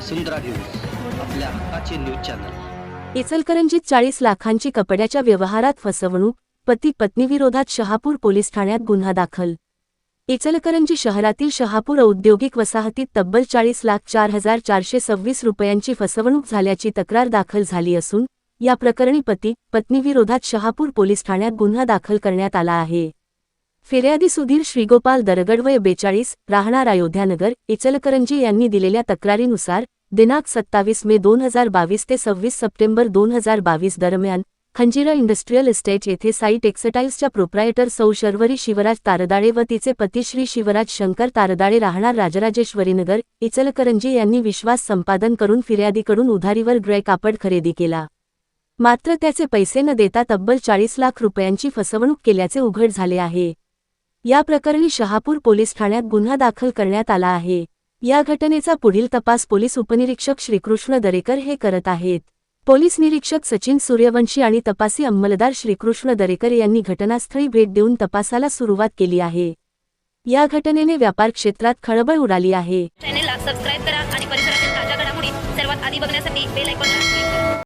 वसुंधरा news आपल्या हक्काचे news channel. इचलकरंजीत चाळीस लाखांची कपड्याच्या व्यवहारात फसवणूक पती पत्नीविरोधात शहापूर पोलीस ठाण्यात गुन्हा दाखल. इचलकरंजी शहरातील शहापूर औद्योगिक वसाहतीत तब्बल चाळीस लाख चार हजार चारशे सव्वीस रुपयांची फसवणूक झाल्याची तक्रार दाखल झाली असून या प्रकरणी पती पत्नीविरोधात शहापूर पोलीस ठाण्यात गुन्हा दाखल करण्यात आला आहे. फिर्यादी सुधीर श्रीगोपाल दरगड वय बेचाळीस राहणार अयोध्यानगर इचलकरंजी यांनी दिलेल्या तक्रारीनुसार दिनांक सत्तावीस मे दोन हजार बावीस ते सव्वीस सप्टेंबर दोन हजार बावीस दरम्यान खंजिरा इंडस्ट्रीयल इस्टेट येथे साई टेक्सटाईल्सच्या प्रोप्रायटर सौ शर्वरी शिवराज तारदाळे व तिचे पती श्री शिवराज शंकर तारदाळे राहणार राजराजेश्वरीनगर इचलकरंजी यांनी विश्वास संपादन करून फिर्यादीकडून उधारीवर ग्रे कापड खरेदी केला. मात्र त्याचे पैसे न देता तब्बल चाळीस लाख रुपयांची फसवणूक केल्याचे उघड झाले आहे. या प्रकरणी शहापूर पोलीस ठाण्यात गुन्हा दाखल करण्यात आला आहे. या घटनेचा पुढील तपास पोलीस उपनिरीक्षक श्रीकृष्ण दरेकर हे करत आहेत. पोलीस निरीक्षक सचिन सूर्यवंशी आणि तपासी अंमलदार श्रीकृष्ण दरेकर यांनी घटनास्थळी भेट देऊन तपासाला सुरुवात केली आहे. या घटनेने व्यापार क्षेत्रात खळबळ उडाली आहे. चॅनेलला सबस्क्राईब करा आणि परिसरातील ताज्या घडामोडी सर्वात आधी बघण्यासाठी बेल आयकॉनला क्लिक करा.